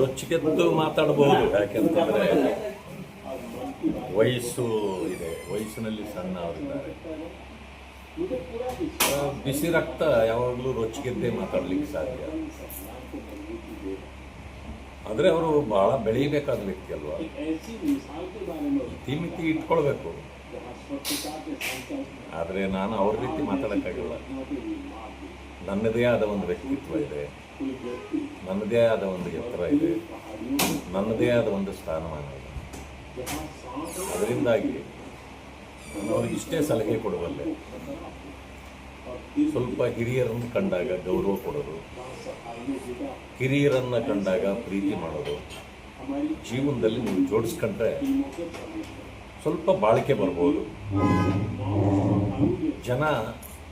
ರೊಚ್ಚಿಗೆದ್ದು ಮಾತಾಡಬಹುದು ಯಾಕೆಂತಂದರೆ ವಯಸ್ಸು ಇದೆ, ವಯಸ್ಸಿನಲ್ಲಿ ಸಣ್ಣ ಅವರಿದ್ದಾರೆ ಬಿಸಿ ರಕ್ತ ಯಾವಾಗಲೂ ರೊಚ್ಚಿಗೆದ್ದೇ ಮಾತಾಡ್ಲಿಕ್ಕೆ ಸಾಧ್ಯ. ಆದರೆ ಅವರು ಬಹಳ ಬೆಳೀಬೇಕಾದ ವ್ಯಕ್ತಿ ಅಲ್ವಾ? ಇತಿಮಿತಿ ಇಟ್ಕೊಳ್ಬೇಕು. ಆದರೆ ನಾನು ಅವ್ರ ರೀತಿ ಮಾತಾಡೋಕ್ಕಾಗಲ್ಲ. ನನ್ನದೇ ಆದ ಒಂದು ವ್ಯಕ್ತಿತ್ವ ಇದೆ. ನನ್ನದೇ ಆದ ಒಂದು ಎತ್ತರ ಇದೆ. ನನ್ನದೇ ಆದ ಒಂದು ಸ್ಥಾನಮಾನ ಇದೆ. ಅದರಿಂದಾಗಿ ನಾನು ಇಷ್ಟೇ ಸಲಹೆ ಕೊಡುವಲ್ಲೆ. ಸ್ವಲ್ಪ ಹಿರಿಯರನ್ನು ಕಂಡಾಗ ಗೌರವ ಕೊಡೋದು. ಹಿರಿಯರನ್ನು ಕಂಡಾಗ ಪ್ರೀತಿ ಮಾಡೋದು. ಜೀವನದಲ್ಲಿ ನೀವು ಜೋಡಿಸ್ಕೊಂಡ್ರೆ ಸ್ವಲ್ಪ ಬಾಳಿಕೆ ಬರ್ಬೋದು. ಜನ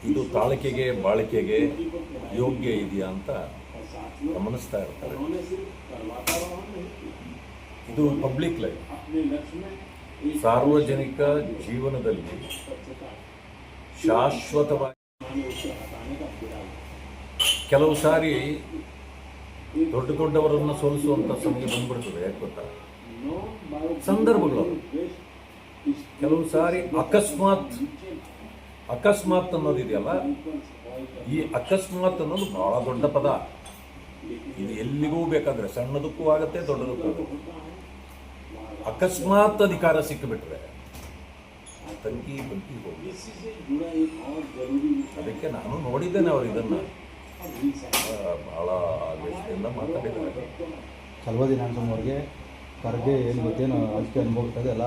ಇದು ತಾಳಿಕೆಗೆ, ಬಾಳಿಕೆಗೆ ಯೋಗ್ಯ ಇದೆಯಾ ಅಂತ ಗಮನಿಸ್ತಾ ಇರ್ತಾರೆ. ಇದು ಪಬ್ಲಿಕ್ ಲೈಫ್ ಸಾರ್ವಜನಿಕ ಜೀವನದಲ್ಲಿ ಶಾಶ್ವತವಾಗಿ ಕೆಲವು ಸಾರಿ ದೊಡ್ಡ ದೊಡ್ಡವರನ್ನು ಸೋಲಿಸುವಂಥ ಸಮಯ ಬಂದ್ಬಿಡ್ತದೆ, ಯಾಕೆ ಗೊತ್ತಾ? ಸಂದರ್ಭಗಳು. ಕೆಲವು ಸಾರಿ ಅಕಸ್ಮಾತ್ ಅಕಸ್ಮಾತ್ ಅನ್ನೋದಿದೆಯಲ್ಲ ಈ ಅಕಸ್ಮಾತ್ ಅನ್ನೋದು ಬಹಳ ದೊಡ್ಡ ಪದ. ಇದು ಎಲ್ಲಿಗೂ ಬೇಕಾದ್ರೆ ಸಣ್ಣದಕ್ಕೂ ಆಗತ್ತೆ ದೊಡ್ಡದಕ್ಕೂ ಆಗುತ್ತೆ. ಅಕಸ್ಮಾತ್ ಅಧಿಕಾರ ಸಿಕ್ಕಿಬಿಟ್ರೆ ತಂಕಿ ಬಂಕಿ ಹೋಗಿ. ಅದಕ್ಕೆ ನಾನು ನೋಡಿದ್ದೇನೆ ಅವರು ಇದನ್ನ. ಆ, ಬಹಳ ಆವೇಶದಿಂದ ಮಾತಾಡಿದ್ದಾರೆ. ನಾರಾಯಣಸ್ವಾಮಿ ಅವ್ರಿಗೆ ಖರ್ಗೆ ಏನು ಗೊತ್ತೇನು ಅದಕ್ಕೆ ಅನುಭವ ಎಲ್ಲ.